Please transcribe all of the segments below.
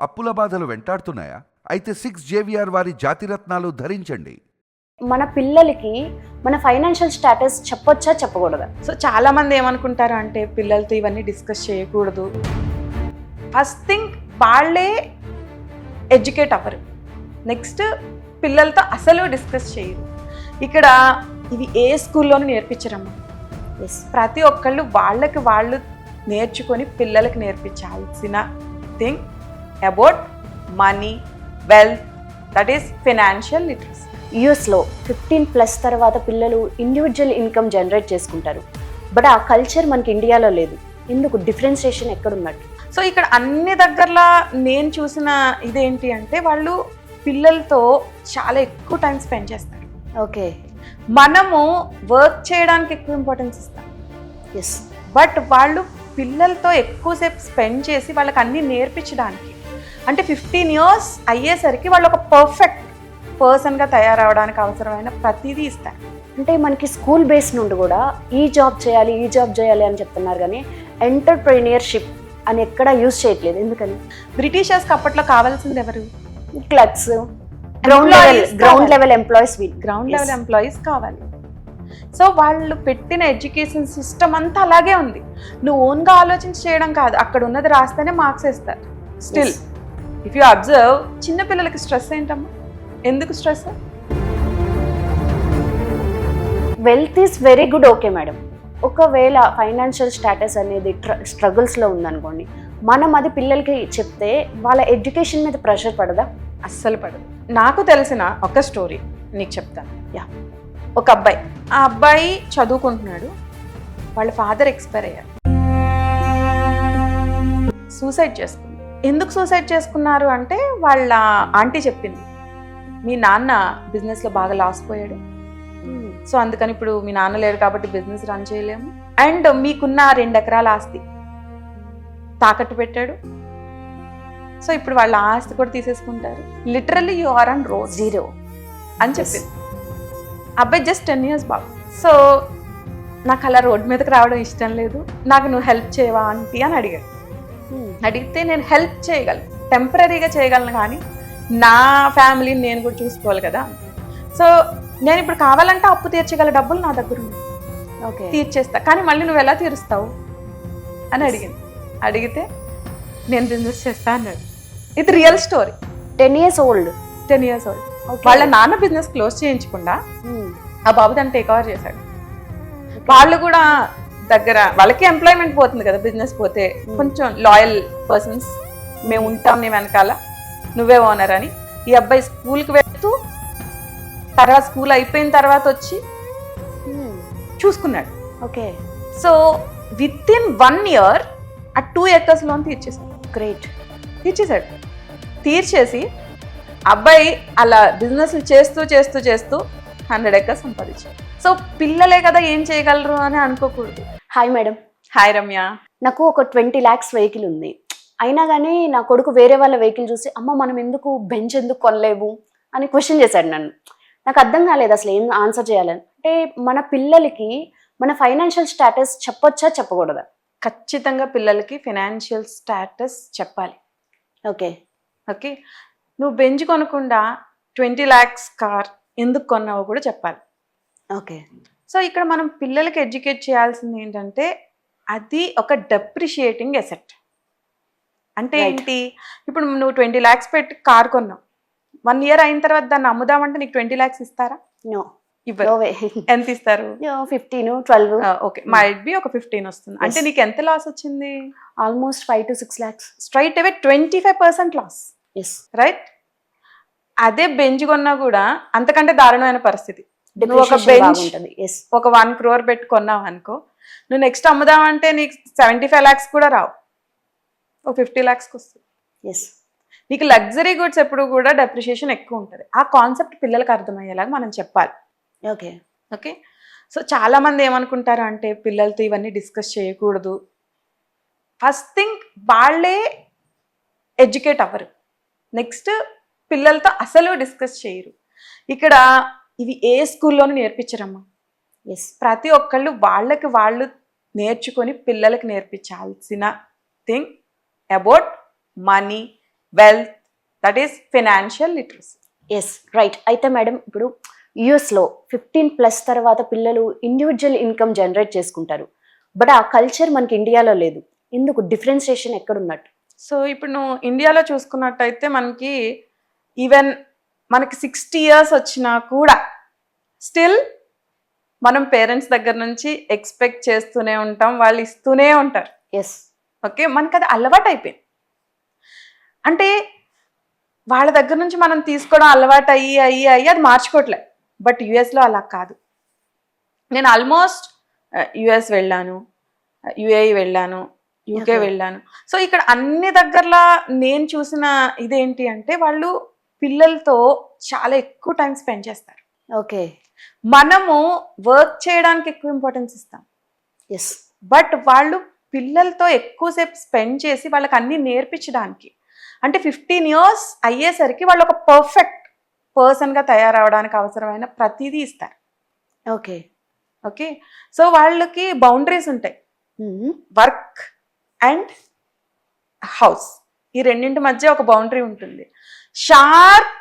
అప్పుల బాధలు వెంటాడుతున్నాయా? అయితే సిక్స్ జేవిఆర్ వారి జాతిరత్నాలు ధరించండి. మన పిల్లలకి మన ఫైనాన్షియల్ స్టేటస్ చెప్పొచ్చా చెప్పకూడదా? సో చాలా మంది ఏమనుకుంటారు అంటే పిల్లలతో ఇవన్నీ డిస్కస్ చేయకూడదు. ఫస్ట్ థింగ్ వాళ్ళే ఎడ్యుకేట్ అవ్వరు. నెక్స్ట్ పిల్లలతో అసలు డిస్కస్ చేయరు. ఇక్కడ ఇవి ఏ స్కూల్లోనూ నేర్పించరమ్మా. ఎస్ ప్రతి ఒక్కళ్ళు వాళ్ళకి వాళ్ళు నేర్చుకొని పిల్లలకి నేర్పించాల్సిన thing about money wealth that is financial literacy యుఎస్లో ఫిఫ్టీన్ ప్లస్ తర్వాత పిల్లలు ఇండివిజువల్ ఇన్కమ్ జనరేట్ చేసుకుంటారు. బట్ ఆ కల్చర్ మనకి ఇండియాలో లేదు. ఎందుకు? డిఫరెన్సియేషన్ ఎక్కడున్నట్టు. సో ఇక్కడ అన్ని దగ్గరలా నేను చూసిన ఇదేంటి అంటే వాళ్ళు పిల్లలతో చాలా ఎక్కువ టైం స్పెండ్ చేస్తారు. ఓకే. మనము వర్క్ చేయడానికి ఎక్కువ ఇంపార్టెన్స్ ఇస్తాం. ఎస్ బట్ వాళ్ళు పిల్లలతో ఎక్కువసేపు స్పెండ్ చేసి వాళ్ళకి అన్ని నేర్పించడానికి అంటే ఫిఫ్టీన్ ఇయర్స్ అయ్యేసరికి వాళ్ళు ఒక పర్ఫెక్ట్ పర్సన్గా తయారవడానికి అవసరమైన ప్రతిదీ ఇస్తారు అంటే మనకి స్కూల్ బేస్ నుండి కూడా ఈ జాబ్ చేయాలి ఈ జాబ్ చేయాలి అని చెప్తున్నారు కానీ ఎంటర్ప్రీనియర్షిప్ అని ఎక్కడ యూజ్ చేయట్లేదు. ఎందుకని? బ్రిటిషర్స్కి అప్పట్లో కావాల్సింది ఎవరు? Clerks. Ground level ground. Level employees ground. Level employees కావాలి. సో వాళ్ళు పెట్టిన ఎడ్యుకేషన్ సిస్టమ్ అంతా అలాగే ఉంది. నువ్వు ఓన్గా ఆలోచించి చేయడం కాదు. అక్కడ ఉన్నది రాస్తేనే మార్క్స్ వేస్తారు. స్టిల్. ఇఫ్ యూ అబ్జర్వ్ చిన్న పిల్లలకి స్ట్రెస్ ఏంటమ్మా? ఎందుకు stress wealth is very good okay madam ఒకవేళ ఫైనాన్షియల్ స్టేటస్ అనేది స్ట్రగుల్స్లో ఉందనుకోండి మనం అది పిల్లలకి చెప్తే వాళ్ళ ఎడ్యుకేషన్ మీద ప్రెషర్ పడదా? అస్సలు పడదు. నాకు తెలిసిన ఒక స్టోరీ నీకు చెప్తాను. యా ఒక అబ్బాయి. ఆ అబ్బాయి చదువుకుంటున్నాడు. వాళ్ళ ఫాదర్ ఎక్స్పైర్ అయ్యారు. సూసైడ్ చేసుకుంది ఎందుకు సూసైడ్ చేసుకున్నారు అంటే వాళ్ళ ఆంటీ చెప్పింది. మీ నాన్న బిజినెస్లో బాగా లాస్ పోయాడు. సో అందుకని ఇప్పుడు మీ నాన్న లేడు కాబట్టి బిజినెస్ రన్ చేయలేము. అండ్ మీకున్న రెండు ఎకరాల ఆస్తి తాకట్టు పెట్టాడు. సో ఇప్పుడు వాళ్ళ ఆస్తి కూడా తీసేసుకుంటారు. Literally you are on road zero అని చెప్పింది. అబ్బాయి జస్ట్ టెన్ ఇయర్స్ బాబు. సో నాకు అలా రోడ్ మీదకి రావడం ఇష్టం లేదు. నాకు నువ్వు హెల్ప్ చేయవా ఆంటీ అని అడిగాడు. అడిగితే నేను హెల్ప్ చేయగలను. టెంపరీగా చేయగలను కానీ నా ఫ్యామిలీని నేను కూడా చూసుకోవాలి కదా. సో నేను ఇప్పుడు కావాలంటే అప్పు తీర్చగల డబ్బులు నా దగ్గర ఉన్నాయి. ఓకే తీర్చేస్తా. కానీ మళ్ళీ నువ్వు ఎలా తీరుస్తావు? అని అడిగింది. అడిగితే నేను బిజినెస్ చేస్తా అన్నాడు. ఇది real story ten years old ten years old వాళ్ళ నాన్న బిజినెస్ క్లోజ్ చేయించకుండా ఆ బాబు దాన్ని టేక్ ఓవర్ చేశాడు. వాళ్ళు కూడా దగ్గర వాళ్ళకి ఎంప్లాయ్మెంట్ పోతుంది కదా బిజినెస్ పోతే. కొంచెం లాయల్ పర్సన్స్ మేము ఉంటాం నీ వెనకాల నువ్వే ఓనర్ అని. ఈ అబ్బాయి స్కూల్కి వెళ్తూ తర్వాత స్కూల్ అయిపోయిన తర్వాత వచ్చి చూసుకున్నాడు. Okay. So with in one year ఆ టూ ఎకర్స్ లోన్ తీర్చేశాడు. గ్రేట్ తీర్చేశాడు. తీర్చేసి అబ్బాయి అలా బిజినెస్ చేస్తూ చేస్తూ చేస్తూ హండ్రెడ్ ఎకర్స్ సంపాదించాడు. సో పిల్లలే కదా ఏం చేయగలరు అని అనుకోకూడదు. హాయ్ మేడం హాయ్ రమ్య నాకు ఒక ట్వంటీ ల్యాక్స్ వెహికల్ ఉంది. అయినా కానీ నా కొడుకు వేరే వాళ్ళ వెహికల్ చూసి అమ్మ మనం ఎందుకు బెంచ్ ఎందుకు కొనలేవు? అని క్వశ్చన్ చేశాడు నన్ను. నాకు అర్థం కాలేదు అసలు ఏం ఆన్సర్ చేయాలని. అంటే మన పిల్లలకి మన ఫైనాన్షియల్ స్టేటస్ చెప్పొచ్చా చెప్పకూడదా? ఖచ్చితంగా పిల్లలకి ఫినాన్షియల్ స్టాటస్ చెప్పాలి. ఓకే ఓకే నువ్వు బెంచ్ కొనకుండా ట్వంటీ ల్యాక్స్ కార్ ఎందుకు కొన్నావో కూడా చెప్పాలి. ఓకే. సో ఇక్కడ మనం పిల్లలకి ఎడ్యుకేట్ చేయాల్సింది ఏంటంటే అది ఒక డెప్రిషియేటింగ్ ఎసెట్ అంటే. ఏంటి? ఇప్పుడు నువ్వు ట్వంటీ ల్యాక్స్ పెట్టి కార్ కొన్నావు. వన్ ఇయర్ అయిన తర్వాత దాన్ని అమ్ముదామంటే నీకు ట్వంటీ ల్యాక్స్ ఇస్తారా? నో ఇవ్వరు. ఎంత ఇస్తారు? Fifteen twelve okay. Might be ఒక ఫిఫ్టీన్ వస్తుంది. అంటే. నీకు ఎంత లాస్ వచ్చింది? Almost five to six lakhs straight away twenty five percent loss yes right అదే బెంచ్ కొన్నా కూడా అంతకంటే దారుణమైన పరిస్థితి. ఒక వన్ క్రోర్ పెట్టి కొన్నావు అనుకో నువ్వు నెక్స్ట్ అమ్ముదామంటే నీకు సెవెంటీ ఫైవ్ ల్యాక్స్ కూడా రావు. ఒక ఫిఫ్టీ ల్యాక్స్కి వస్తుంది ఎస్ నీకు లగ్జరీ గుడ్స్ ఎప్పుడు కూడా డెప్రిషియేషన్ ఎక్కువ ఉంటుంది. ఆ కాన్సెప్ట్ పిల్లలకు అర్థమయ్యేలాగా మనం చెప్పాలి. ఓకే ఓకే సో చాలా మంది ఏమనుకుంటారు అంటే పిల్లలతో ఇవన్నీ డిస్కస్ చేయకూడదు. ఫస్ట్ థింగ్ వాళ్ళే ఎడ్యుకేట్ అవ్వరు. నెక్స్ట్ పిల్లలతో అసలు డిస్కస్ చేయరు. ఇక్కడ ఇవి ఏ స్కూల్లోనూ నేర్పించరమ్మా. ఎస్ ప్రతి ఒక్కళ్ళు వాళ్ళకి వాళ్ళు నేర్చుకొని పిల్లలకి నేర్పించాల్సిన thing about money wealth that is financial literacy. Yes right. అయితే మేడం ఇప్పుడు యుఎస్లో ఫిఫ్టీన్ ప్లస్ తర్వాత పిల్లలు ఇండివిజువల్ ఇన్కమ్ జనరేట్ చేసుకుంటారు. బట్ ఆ కల్చర్ మనకి ఇండియాలో లేదు. ఎందుకు? డిఫరెన్సియేషన్ ఎక్కడున్నట్టు? సో ఇప్పుడు నువ్వు ఇండియాలో చూసుకున్నట్టయితే మనకి ఈవెన్ మనకి సిక్స్టీ ఇయర్స్ వచ్చినా కూడా స్టిల్ మనం పేరెంట్స్ దగ్గర నుంచి ఎక్స్పెక్ట్ చేస్తూనే ఉంటాం వాళ్ళు ఇస్తూనే ఉంటారు. Yes okay? మనకి అది అలవాటు అయిపోయింది అంటే వాళ్ళ దగ్గర నుంచి మనం తీసుకోవడం అలవాటు అయ్యి అయ్యి అయ్యి అది మార్చుకోవట్లే. బట్ యుఎస్లో అలా కాదు. నేను ఆల్మోస్ట్ యుఎస్ వెళ్ళాను యుఏఈ వెళ్ళాను యూకే. వెళ్ళాను. సో ఇక్కడ అన్ని దగ్గరలా నేను చూసిన ఇదేంటి అంటే వాళ్ళు పిల్లలతో చాలా ఎక్కువ టైం స్పెండ్ చేస్తారు. ఓకే. మనము వర్క్ చేయడానికి ఎక్కువ ఇంపార్టెన్స్ ఇస్తాం. ఎస్ బట్ వాళ్ళు పిల్లలతో ఎక్కువసేపు స్పెండ్ చేసి వాళ్ళకి అన్ని నేర్పించడానికి అంటే ఫిఫ్టీన్ ఇయర్స్ అయ్యేసరికి వాళ్ళు ఒక పర్ఫెక్ట్ పర్సన్గా తయారవడానికి అవసరమైన ప్రతిదీ ఇస్తారు. ఓకే. ఓకే? సో వాళ్ళకి బౌండరీస్ ఉంటాయి. వర్క్ అండ్ హౌస్ ఈ రెండింటి మధ్య ఒక బౌండరీ ఉంటుంది. షార్ప్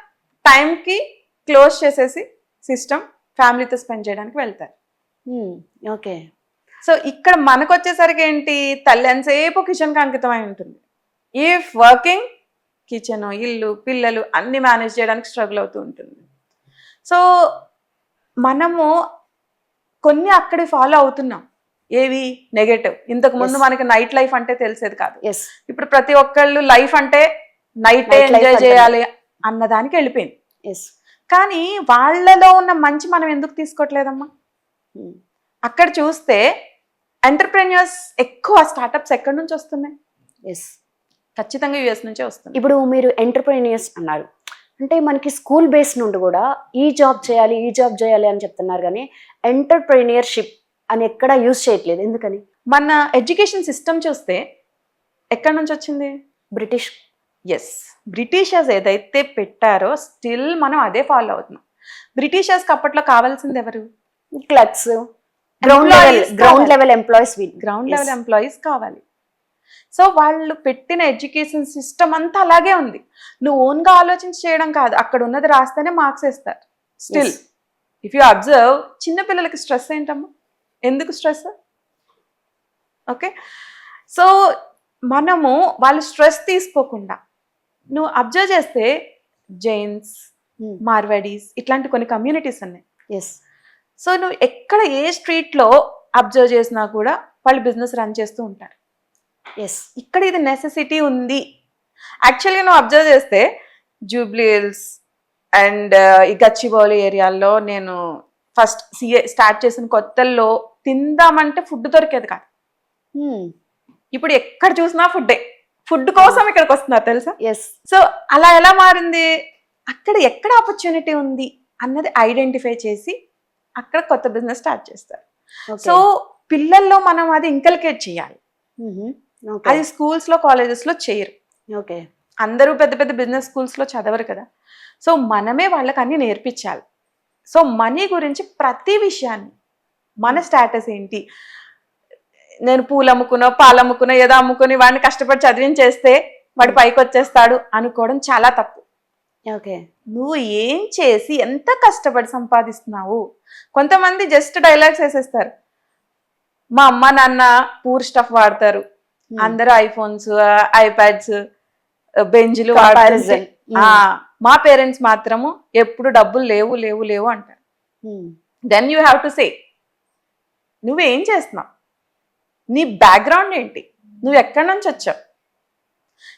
టైంకి క్లోజ్ చేసేసి సిస్టమ్ ఫ్యామిలీతో స్పెండ్ చేయడానికి వెళ్తారు. ఓకే సో ఇక్కడ మనకు వచ్చేసరికి ఏంటి? తల్లి ఎంతసేపు కిచెన్కి అంకితమై ఉంటుంది. ఇఫ్ వర్కింగ్ కిచెన్ ఇల్లు పిల్లలు అన్ని మేనేజ్ చేయడానికి స్ట్రగుల్ అవుతూ ఉంటుంది. సో మనము కొన్ని అక్కడి ఫాలో అవుతున్నాం. ఏవి? నెగటివ్ ఇంతకు ముందు. మనకి నైట్ లైఫ్ అంటే తెలిసేది కాదు. ఇప్పుడు ప్రతి ఒక్కళ్ళు లైఫ్ అంటే నైట్ ఎంజాయ్. చేయాలి అన్నదానికి వెళ్ళిపోయింది. ఎస్ కానీ వాళ్ళలో ఉన్న మంచి మనం ఎందుకు తీసుకోవట్లేదమ్మా? అక్కడ చూస్తే ఎంటర్ప్రెన్యూర్స్ ఎక్కువ స్టార్టప్స్ ఎక్కడి నుంచి వస్తున్నాయి? ఎస్ ఖచ్చితంగా యుఎస్ నుంచే వస్తుంది ఇప్పుడు మీరు ఎంటర్ప్రీనియర్స్ అన్నారు. అంటే మనకి స్కూల్ బేస్ నుండి కూడా ఈ జాబ్ చేయాలి ఈ జాబ్ చేయాలి అని చెప్తున్నారు కానీ ఎంటర్ప్రీనియర్షిప్ అని ఎక్కడ యూజ్ చేయట్లేదు. ఎందుకని? మన ఎడ్యుకేషన్ సిస్టమ్ చూస్తే ఎక్కడి నుంచి వచ్చింది? బ్రిటిష్ ఎస్ బ్రిటిషర్స్ ఏదైతే పెట్టారో స్టిల్ మనం అదే ఫాలో అవుతున్నాం. బ్రిటిషర్స్కి అప్పట్లో కావాల్సింది ఎవరు? Clerks ground level ground employees ground. Level employees కావాలి. సో వాళ్ళు పెట్టిన ఎడ్యుకేషన్ సిస్టమ్ అంతా అలాగే ఉంది. నువ్వు ఓన్గా ఆలోచించి చేయడం కాదు. అక్కడ ఉన్నది రాస్తేనే మార్క్స్ వేస్తారు. స్టిల్ ఇఫ్ యూ అబ్జర్వ్ చిన్న పిల్లలకి స్ట్రెస్ ఏంటమ్మా? ఎందుకు స్ట్రెస్ ఓకే సో మనము వాళ్ళు స్ట్రెస్ తీసుకోకుండా నువ్వు అబ్జర్వ్ చేస్తే జైన్స్ మార్వాడీస్ ఇట్లాంటి కొన్ని కమ్యూనిటీస్ ఉన్నాయి. ఎస్ సో నువ్వు ఎక్కడ ఏ స్ట్రీట్లో అబ్జర్వ్ చేసినా కూడా వాళ్ళు బిజినెస్ రన్ చేస్తూ ఉంటారు. ఎస్ ఇక్కడ ఇది నెసెసిటీ ఉంది. యాక్చువల్గా నువ్వు అబ్జర్వ్ చేస్తే జూబ్లీ హిల్స్ అండ్ ఈ గచ్చిబౌలి ఏరియాల్లో నేను ఫస్ట్ సిఏ స్టార్ట్ చేసిన కొత్తల్లో తిందామంటే ఫుడ్ దొరికేది కాదు. ఇప్పుడు ఎక్కడ చూసినా ఫుడ్డే ఫుడ్ కోసం ఇక్కడికి వస్తున్నారు తెలుసా? ఎస్ సో అలా ఎలా మారింది? అక్కడ ఎక్కడ ఆపర్చునిటీ ఉంది అన్నది ఐడెంటిఫై చేసి అక్కడ కొత్త బిజినెస్ స్టార్ట్ చేస్తారు. సో పిల్లల్లో మనం అది ఇంకల్కేట్ చేయాలి. అది స్కూల్స్లో కాలేజెస్లో చేయరు. ఓకే అందరూ పెద్ద పెద్ద బిజినెస్ స్కూల్స్లో చదవరు కదా. సో మనమే వాళ్ళకి అన్ని నేర్పించాలి. సో మనీ గురించి ప్రతి విషయాన్ని మన స్టేటస్ ఏంటి? నేను పూలు అమ్ముకునో పాలు అమ్ముకునో ఏదో అమ్ముకుని వాడిని కష్టపడి చదివించేస్తే వాడు పైకి వచ్చేస్తాడు అనుకోవడం చాలా తప్పు. ఓకే. నువ్వు ఏం చేసి ఎంత కష్టపడి సంపాదిస్తున్నావు? కొంతమంది జస్ట్ డైలాగ్స్ వేసేస్తారు. మా అమ్మ నాన్న పూర్ స్టఫ్ వాడతారు. అందరూ ఐఫోన్స్ ఐప్యాడ్స్ బెంజ్లు. ఆ, మా పేరెంట్స్ మాత్రము ఎప్పుడు డబ్బులు లేవు లేవు లేవు అంటారు. Then you have to say నువ్వేం చేస్తున్నావు? నీ బ్యాక్గ్రౌండ్ ఏంటి? నువ్వు ఎక్కడి నుంచి వచ్చావు?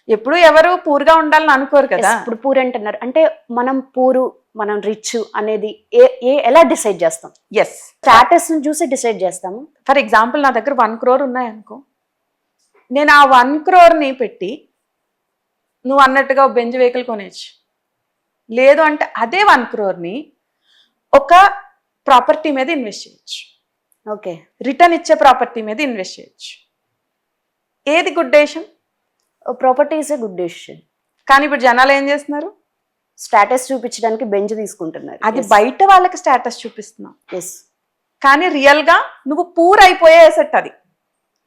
ఎప్పుడు ఎవరు పూర్గా ఉండాలని అనుకోరు కదా. ఇప్పుడు పూర్ అంటున్నారు. అంటే మనం పూరు మనం రిచ్ అనేది ఏ ఏ ఎలా డిసైడ్ చేస్తాం? ఎస్ స్టాటస్ చూసి డిసైడ్ చేస్తాము. ఫర్ ఎగ్జాంపుల్ నా దగ్గర వన్ క్రోర్ ఉన్నాయనుకో. నేను ఆ వన్ క్రోర్ని పెట్టి నువ్వు అన్నట్టుగా బెంజ్ వెహికల్ కొనేచ్చు లేదు అంటే అదే వన్ క్రోర్ని ఒక ప్రాపర్టీ మీద ఇన్వెస్ట్ చేయొచ్చు. ఓకే. రిటర్న్ ఇచ్చే ప్రాపర్టీ మీద ఇన్వెస్ట్ చేయొచ్చు. ఏది good decision property is a good decision కానీ ఇప్పుడు జనాలు ఏం చేస్తున్నారు? స్టాటస్ చూపించడానికి బెంచ్ తీసుకుంటున్నారు. అది బయట వాళ్ళకి స్టేటస్ చూపిస్తున్నావు ఎస్ కానీ రియల్గా నువ్వు పూర్ అయిపోయే అసెట్ అది.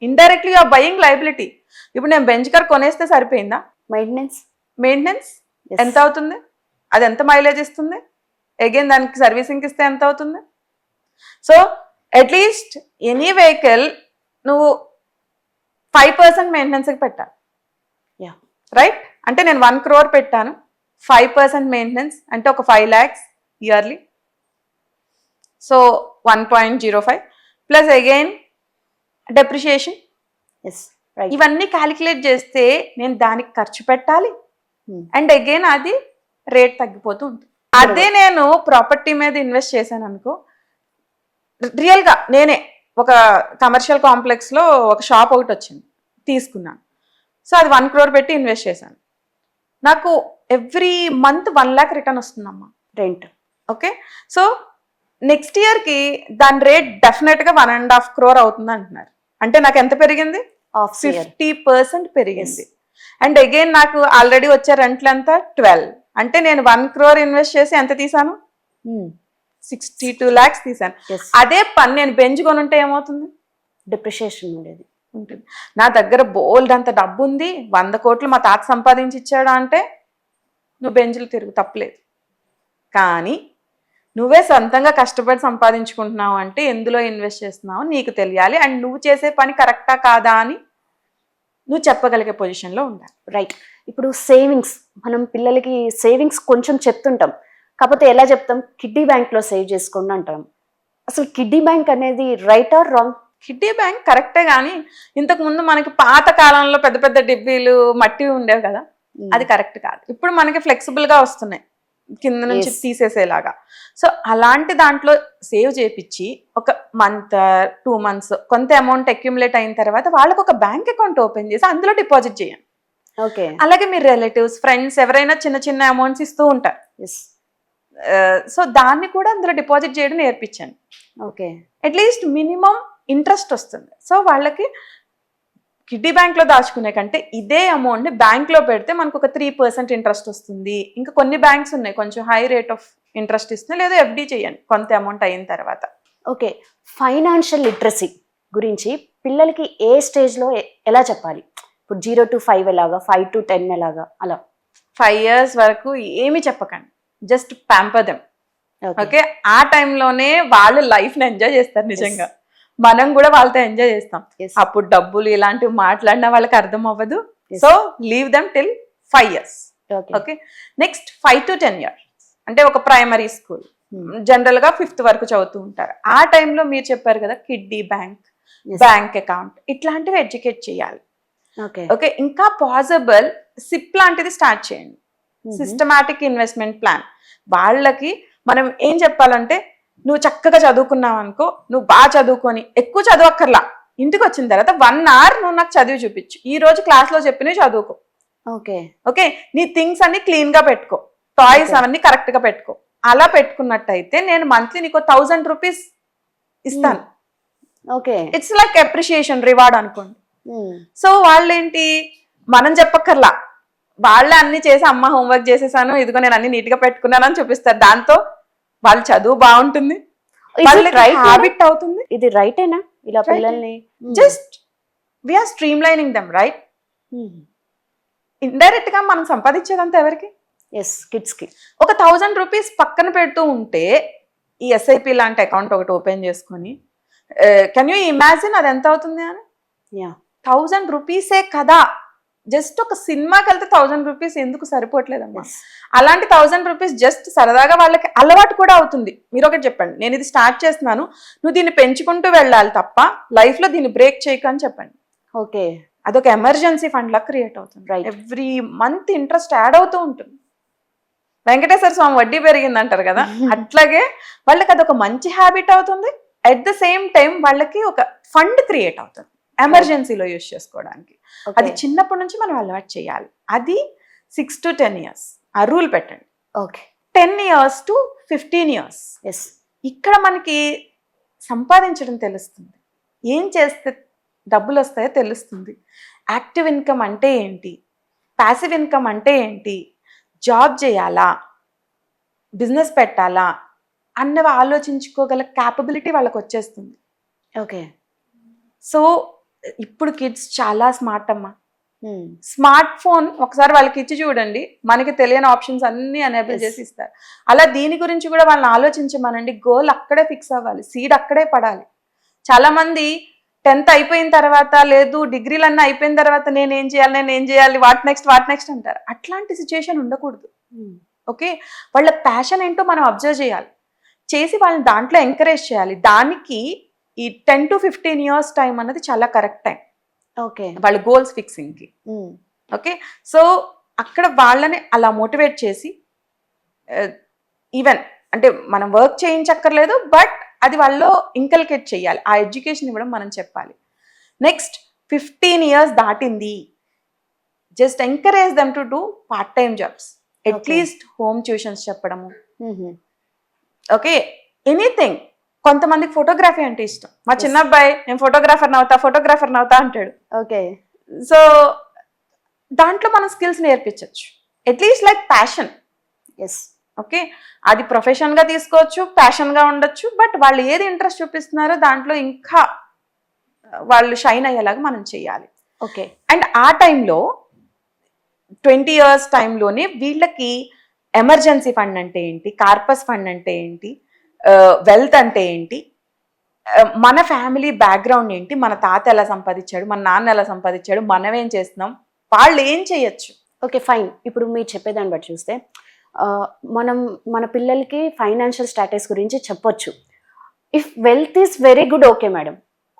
ఇండైరెక్ట్లీ ఆర్ బయింగ్ లైబిలిటీ ఇప్పుడు నేను బెంచ్ కార్ కొనేస్తే సరిపోయిందా? Maintenance maintenance. ఎంత అవుతుంది? అది ఎంత మైలేజ్ ఇస్తుంది? అగైన్ దానికి సర్వీసింగ్ ఇస్తే ఎంత అవుతుంది? సో అట్లీస్ట్ ఎనీ వెహికల్ నువ్వు ఫైవ్ పర్సెంట్ మెయింటెనెన్స్కి పెట్టాలి. Yeah. రైట్ అంటే నేను వన్ క్రోర్ పెట్టాను. ఫైవ్ పర్సెంట్ మెయింటెనెన్స్ అంటే ఒక five lakhs yearly so one point zero five plus again depreciation yes ఇవన్నీ క్యాలిక్యులేట్ చేస్తే నేను దానికి ఖర్చు పెట్టాలి. Hmm. అండ్ అగైన్ అది రేట్ తగ్గిపోతూ ఉంటుంది. అదే నేను ప్రాపర్టీ మీద ఇన్వెస్ట్ చేశాను అనుకో రియల్గా నేనే ఒక కమర్షియల్ కాంప్లెక్స్లో ఒక షాప్ ఒకటి వచ్చింది తీసుకున్నాను. సో అది వన్ క్రోర్ పెట్టి ఇన్వెస్ట్ చేశాను. నాకు every month one lakh return వస్తుందమ్మా రెంట్. ఓకే? సో నెక్స్ట్ ఇయర్కి దాని రేట్ డెఫినెట్గా వన్ అండ్ హాఫ్ క్రోర్ అవుతుంది అంటున్నారు. అంటే నాకు ఎంత పెరిగింది? ఫిఫ్టీ పర్సెంట్ పెరిగింది. అండ్ అగైన్ నాకు ఆల్రెడీ వచ్చే రెంట్లు ఎంత ట్వెల్వ్. అంటే నేను వన్ క్రోర్ ఇన్వెస్ట్ చేసి ఎంత తీసాను? Hmm. సిక్స్టీ టూ ల్యాక్స్ తీసాను అదే పని నేను బెంచ్ కొనుంటే ఏమవుతుంది? డిప్రిషియేషన్ ఉండేది. ఉంటుంది. నా దగ్గర బోల్డ్ అంత డబ్బు ఉంది వంద కోట్లు మా తాత సంపాదించి ఇచ్చాడా అంటే నువ్వు బెంచ్లు తిరుగు తప్పలేదు. కానీ నువ్వే సొంతంగా కష్టపడి సంపాదించుకుంటున్నావు అంటే ఎందులో ఇన్వెస్ట్ చేస్తున్నావు నీకు తెలియాలి. అండ్ నువ్వు చేసే పని కరెక్టా కాదా అని నువ్వు చెప్పగలిగే పొజిషన్లో ఉండాలి. రైట్ ఇప్పుడు సేవింగ్స్ మనం పిల్లలకి సేవింగ్స్ కొంచెం చెప్తుంటాం. కాకపోతే ఎలా చెప్తాం? కిడ్డీ బ్యాంక్లో సేవ్ చేసుకోండి అంటాం. అసలు కిడ్డీ బ్యాంక్ అనేది right or wrong? Kiddie bank కరెక్టే కానీ ఇంతకు ముందు మనకి పాత కాలంలో పెద్ద పెద్ద డిబ్బీలు మట్టి ఉండేవి కదా? అది కరెక్ట్ కాదు. ఇప్పుడు మనకి ఫ్లెక్సిబుల్గా వస్తున్నాయి. కింద నుంచి. తీసేసేలాగా. సో అలాంటి దాంట్లో సేవ్ చేపించి ఒక మంత్ టూ మంత్స్ కొంత అమౌంట్ అక్యుములేట్ అయిన తర్వాత వాళ్ళకి ఒక బ్యాంక్ అకౌంట్ ఓపెన్ చేసి అందులో డిపాజిట్ చేయండి. ఓకే. అలాగే మీ రిలేటివ్స్ ఫ్రెండ్స్ ఎవరైనా చిన్న చిన్న అమౌంట్స్ ఇస్తూ ఉంటారు. సో దాన్ని కూడా అందులో డిపాజిట్ చేయడం నేర్పించాను. ఓకే. అట్లీస్ట్ మినిమం ఇంట్రెస్ట్ వస్తుంది. సో వాళ్ళకి కిడ్డీ బ్యాంక్లో దాచుకునే కంటే ఇదే అమౌంట్ని బ్యాంక్లో పెడితే మనకు ఒక త్రీ పర్సెంట్ ఇంట్రెస్ట్ వస్తుంది. ఇంకా కొన్ని బ్యాంక్స్ ఉన్నాయి. కొంచెం హై రేట్ ఆఫ్ ఇంట్రెస్ట్ ఇస్తున్నాయి లేదా ఎఫ్డి చేయండి. కొంత అమౌంట్ అయిన తర్వాత. ఓకే. ఫైనాన్షియల్ లిటరసీ గురించి పిల్లలకి ఏ స్టేజ్లో ఎలా చెప్పాలి? ఇప్పుడు జీరో టు ఫైవ్ ఎలాగా? ఫైవ్ టు టెన్ ఎలాగా? అలా. ఫైవ్ ఇయర్స్ వరకు ఏమీ చెప్పకండి. Just pamper them. ఓకే. ఆ టైంలోనే వాళ్ళు లైఫ్ని ఎంజాయ్ చేస్తారు నిజంగా. మనం కూడా వాళ్ళతో ఎంజాయ్ చేస్తాం. అప్పుడు డబ్బులు ఇలాంటివి మాట్లాడినా వాళ్ళకి అర్థం అవ్వదు. So leave them till five years. Okay. Next five to ten years. అంటే ఒక ప్రైమరీ స్కూల్. జనరల్గా ఫిఫ్త్ వరకు చదువుతూ ఉంటారు. ఆ టైంలో మీరు చెప్పారు కదా కిడ్డీ బ్యాంక్ బ్యాంక్ అకౌంట్ ఇట్లాంటివి ఎడ్యుకేట్ చేయాలి. ఓకే? ఇంకా పాసిబుల్ సిప్ లాంటిది స్టార్ట్ చేయండి. సిస్టమాటిక్ ఇన్వెస్ట్మెంట్ ప్లాన్ వాళ్ళకి మనం ఏం చెప్పాలంటే నువ్వు చక్కగా చదువుకున్నావు అనుకో నువ్వు బాగా చదువుకొని ఎక్కువ చదవక్కర్లా. ఇంటికి వచ్చిన తర్వాత వన్ అవర్ నువ్వు నాకు చదివి చూపించు. ఈ రోజు క్లాస్లో చెప్పినవి చదువుకో. ఓకే. ఓకే? నీ థింగ్స్ అన్ని క్లీన్గా పెట్టుకో. టాయ్స్. అవన్నీ కరెక్ట్గా పెట్టుకో. అలా పెట్టుకున్నట్టయితే నేను మంత్లీ నీకు థౌజండ్ రూపీస్ ఇస్తాను. Okay. It's like appreciation reward అనుకోండి. సో వాళ్ళేంటి? మనం చెప్పక్కర్లా. వాళ్ళే అన్ని చేసి అమ్మ హోంవర్క్ చేసేసాను ఇదిగో నేను అన్ని నీట్గా పెట్టుకున్నాను అని చూపిస్తారు. దాంతో వాళ్ళ చదువు బాగుంటుంది. హ్యాబిట్ అవుతుంది. ఇది రైటేనా ఇలా. పిల్లల్ని? Just we are streamlining them right ఇండైరెక్ట్గా మనం సంపాదించేదంతా ఎవరికి? ఎస్ కిడ్స్కి. ఒక థౌజండ్ రూపీస్ పక్కన పెడుతూ ఉంటే ఈ ఎస్ఐపి లాంటి అకౌంట్ ఒకటి ఓపెన్ చేసుకొని కెన్ యూ ఇమాజిన్ అది ఎంత అవుతుంది అని? థౌజండ్ రూపీసే కదా. జస్ట్ ఒక సినిమాకి వెళ్తే థౌజండ్ రూపీస్ ఎందుకు సరిపోవట్లేదమ్మా? అలాంటి థౌజండ్ రూపీస్ జస్ట్ సరదాగా వాళ్ళకి అలవాటు కూడా అవుతుంది. మీరు ఒకటి చెప్పండి నేను ఇది స్టార్ట్ చేస్తున్నాను నువ్వు దీన్ని పెంచుకుంటూ వెళ్ళాలి తప్ప లైఫ్లో దీన్ని బ్రేక్ చేయకు అని చెప్పండి. ఓకే. అదొక ఎమర్జెన్సీ ఫండ్ లా క్రియేట్ అవుతుంది. Right. Every month interest add అవుతూ ఉంటుంది. వెంకటేశ్వర స్వామి వడ్డీ పెరిగింది అంటారు కదా అట్లాగే వాళ్ళకి అదొక మంచి హ్యాబిట్ అవుతుంది. అట్ ద సేమ్ టైం వాళ్ళకి ఒక ఫండ్ క్రియేట్ అవుతుంది. ఎమర్జెన్సీలో యూజ్ చేసుకోవడానికి. అది చిన్నప్పటి నుంచి మనం అలవాటు చేయాలి. అది సిక్స్ టు టెన్ ఇయర్స్. ఆ రూల్ పెట్టండి. Okay. Ten years to fifteen years. Yes. ఇక్కడ మనకి సంపాదించడం తెలుస్తుంది. ఏం చేస్తే డబ్బులు వస్తాయో తెలుస్తుంది. యాక్టివ్ ఇన్కమ్ అంటే ఏంటి? ప్యాసివ్ ఇన్కమ్ అంటే ఏంటి? జాబ్ చేయాలా? బిజినెస్ పెట్టాలా? అన్నవి ఆలోచించుకోగల క్యాపబిలిటీ వాళ్ళకి వచ్చేస్తుంది ఓకే. సో ఇప్పుడు కిడ్స్ చాలా స్మార్ట్ అమ్మా. స్మార్ట్ ఫోన్ ఒకసారి వాళ్ళకి ఇచ్చి చూడండి. మనకి తెలియని ఆప్షన్స్ అన్ని ఎనేబుల్ Yes. చేసి ఇస్తారు. అలా దీని గురించి కూడా వాళ్ళని ఆలోచించమనండి. గోల్ అక్కడే ఫిక్స్ అవ్వాలి. సీడ్ అక్కడే పడాలి. చాలా మంది టెన్త్ అయిపోయిన తర్వాత లేదు డిగ్రీలన్నీ అయిపోయిన తర్వాత నేను ఏం చేయాలి నేను ఏం చేయాలి వాట్ నెక్స్ట్ వాట్ నెక్స్ట్ అంటారు. అట్లాంటి సిచ్యుయేషన్ ఉండకూడదు. ఓకే? వాళ్ళ ప్యాషన్ ఏంటో మనం అబ్జర్వ్ చేయాలి. చేసి వాళ్ళని దాంట్లో ఎంకరేజ్ చేయాలి. దానికి ఈ ten to fifteen years time అన్నది చాలా కరెక్ట్ టైం ఓకే. వాళ్ళ గోల్స్ ఫిక్సింగ్కి ఓకే? సో అక్కడ వాళ్ళని అలా మోటివేట్ చేసి ఈవెన్ అంటే మనం వర్క్ చేయించక్కర్లేదు బట్ అది వాళ్ళలో ఇంకల్కేట్ చేయాలి. ఆ ఎడ్యుకేషన్ ఇవ్వడం మనం చెప్పాలి. నెక్స్ట్ ఫిఫ్టీన్ ఇయర్స్ దాటింది. Just encourage them to do part time jobs at least home tuitions చెప్పడము. ఓకే? ఎనీథింగ్ కొంతమందికి ఫోటోగ్రఫీ అంటే ఇష్టం. మా. చిన్న అబ్బాయి నేను ఫోటోగ్రాఫర్ నవ్వుతా ఫోటోగ్రాఫర్ నవ్వుతా అంటాడు. ఓకే సో దాంట్లో మనం skills నేర్పించవచ్చు at least like passion as okay అది profession గా తీసుకోవచ్చు passion గా ఉండొచ్చు బట్ వాళ్ళు ఏది ఇంట్రెస్ట్ చూపిస్తున్నారో దాంట్లో ఇంకా వాళ్ళు షైన్ అయ్యేలాగా మనం చేయాలి ఓకే అండ్ ఆ టైంలో ట్వంటీ ఇయర్స్ టైంలోనే వీళ్ళకి ఎమర్జెన్సీ ఫండ్ అంటే ఏంటి కార్పస్ ఫండ్ అంటే ఏంటి వెల్త్ అంటే ఏంటి? మన ఫ్యామిలీ బ్యాక్గ్రౌండ్ ఏంటి? మన తాత ఎలా సంపాదించాడు? మన నాన్న ఎలా సంపాదించాడు? మనం ఏం చేస్తున్నాం? వాళ్ళు ఏం చేయొచ్చు? ఓకే ఫైన్ ఇప్పుడు మీరు చెప్పేదాన్ని బట్టి చూస్తే మనం మన పిల్లలకి ఫైనాన్షియల్ స్టాటస్ గురించి చెప్పొచ్చు. If wealth is very good okay madam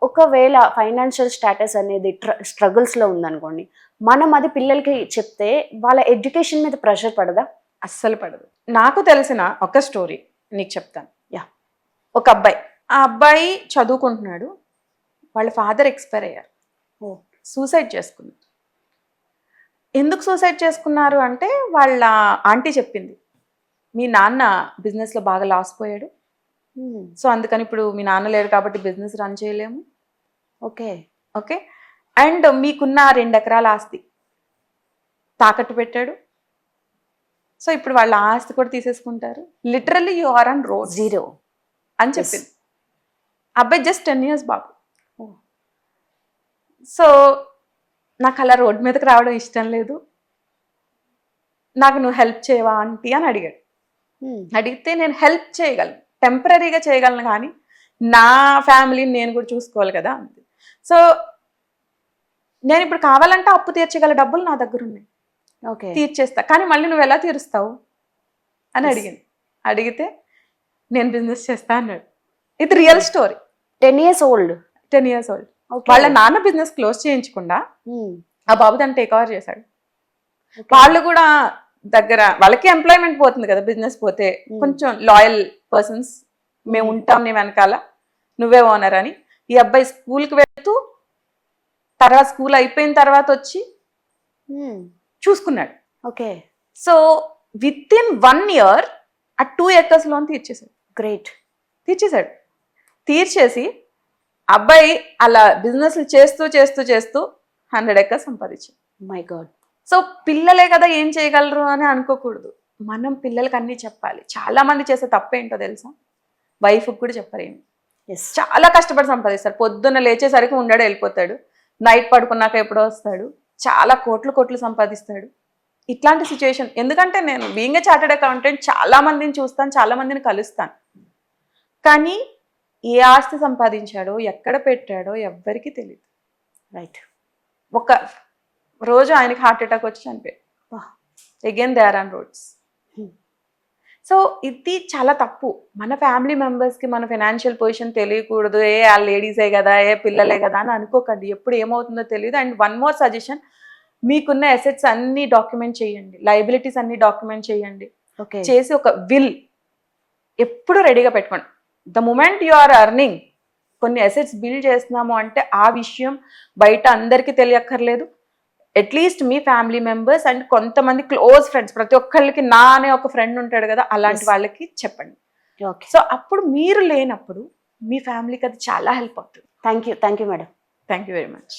ఒకవేళ ఫైనాన్షియల్ స్టాటస్ అనేది స్ట్రగుల్స్లో ఉందనుకోండి మనం అది పిల్లలకి చెప్తే వాళ్ళ ఎడ్యుకేషన్ మీద ప్రెషర్ పడదా? అస్సలు పడదు. నాకు తెలిసిన ఒక స్టోరీ నీకు చెప్తాను. ఒక అబ్బాయి. ఆ అబ్బాయి చదువుకుంటున్నాడు. వాళ్ళ ఫాదర్ ఎక్స్పైర్ అయ్యారు. ఓ. సూసైడ్ చేసుకున్నారు ఎందుకు సూసైడ్ చేసుకున్నారు అంటే వాళ్ళ ఆంటీ చెప్పింది. మీ నాన్న బిజినెస్లో బాగా లాస్ పోయాడు. సో అందుకని ఇప్పుడు మీ నాన్న లేరు కాబట్టి బిజినెస్ రన్ చేయలేము. ఓకే. ఓకే? అండ్ మీకున్న రెండు ఎకరాల ఆస్తి తాకట్టు పెట్టాడు. సో ఇప్పుడు వాళ్ళ ఆస్తి కూడా తీసేసుకుంటారు. Literally you are on road zero. అని చెప్పింది. అబ్బాయి జస్ట్ టెన్ ఇయర్స్ బాబు. సో నాకు అలా రోడ్ మీదకి రావడం ఇష్టం లేదు. నాకు నువ్వు హెల్ప్ చేయవా ఆంటీ అని అడిగాడు. అడిగితే నేను హెల్ప్ చేయగలను. టెంపరీగా చేయగలను కానీ నా ఫ్యామిలీని నేను కూడా చూసుకోవాలి కదా అంతే సో నేను ఇప్పుడు కావాలంటే అప్పు తీర్చగల డబ్బులు నా దగ్గర ఉన్నాయి. ఓకే. తీర్చేస్తా. కానీ మళ్ళీ నువ్వు ఎలా తీరుస్తావు? అని. అడిగింది. అడిగితే నేను బిజినెస్ చేస్తా అన్నాడు ఇది real story ten years old ten years old వాళ్ళ నాన్న బిజినెస్ క్లోజ్ చేయించకుండా ఆ బాబు దాన్ని టేక్ ఓవర్ చేశాడు. వాళ్ళు కూడా దగ్గర వాళ్ళకి ఎంప్లాయ్మెంట్ పోతుంది కదా బిజినెస్ పోతే. Hmm. కొంచెం లాయల్ పర్సన్స్ మేము ఉంటాం నీ వెనకాల. నువ్వే ఓనర్ అని. ఈ అబ్బాయి స్కూల్కి వెళ్తూ తర్వాత స్కూల్ అయిపోయిన తర్వాత వచ్చి చూసుకున్నాడు. Okay so with in one year ఆ టూ ఎకర్స్ లోన్ తీర్చేశాడు. గ్రేట్ తీర్చేశాడు. తీర్చేసి అబ్బాయి అలా బిజినెస్ చేస్తూ చేస్తూ చేస్తూ హండ్రెడ్ ఎకర్స్ సంపాదించాడు. మై గాడ్ సో పిల్లలే కదా ఏం చేయగలరు అని అనుకోకూడదు. మనం పిల్లలకి అన్నీ చెప్పాలి. చాలా మంది చేసే తప్పేంటో తెలుసా? వైఫ్కి కూడా చెప్పరేమి ఎస్ చాలా కష్టపడి సంపాదిస్తారు పొద్దున్న లేచేసరికి ఉండడు వెళ్ళిపోతాడు. నైట్ పడుకున్నాక ఎప్పుడో వస్తాడు. చాలా కోట్లు కోట్లు సంపాదిస్తాడు. ఇట్లాంటి సిచ్యువేషన్ ఎందుకంటే నేను బీయింగ్ ఏ చార్టెడ్ అకౌంటెంట్ చాలా మందిని చూస్తాను చాలా మందిని కలుస్తాను. కానీ ఏ ఆస్తి సంపాదించాడో ఎక్కడ పెట్టాడో ఎవ్వరికీ తెలియదు రైట్ ఒక రోజు ఆయనకి హార్ట్ అటాక్ వచ్చి చనిపోయాడు. Wow. Again they are on roads so ఇది చాలా తప్పు. మన ఫ్యామిలీ మెంబర్స్కి మన ఫైనాన్షియల్ పొజిషన్ తెలియకూడదు. ఏ ఆ లేడీసే కదా ఏ పిల్లలే కదా అని అనుకోకండి. ఎప్పుడు ఏమవుతుందో తెలియదు అండ్ వన్ మోర్ సజెషన్ మీకున్న అసెట్స్ అన్ని డాక్యుమెంట్ చేయండి. లైబిలిటీస్ అన్ని డాక్యుమెంట్ చేయండి. ఓకే చేసి ఒక విల్ ఎప్పుడు రెడీగా పెట్టుకోండి. The moment you are earning కొన్ని అసెట్స్ బిల్డ్ చేస్తున్నాము అంటే ఆ విషయం బయట అందరికీ తెలియక్కర్లేదు. అట్లీస్ట్ మీ ఫ్యామిలీ మెంబర్స్ అండ్ కొంతమంది క్లోజ్ ఫ్రెండ్స్ ప్రతి ఒక్కళ్ళకి నా అనే ఒక ఫ్రెండ్ ఉంటాడు కదా అలాంటి. వాళ్ళకి చెప్పండి. ఓకే సో అప్పుడు మీరు లేనప్పుడు మీ ఫ్యామిలీకి అది చాలా హెల్ప్ అవుతుంది. Thank you thank you madam thank you very much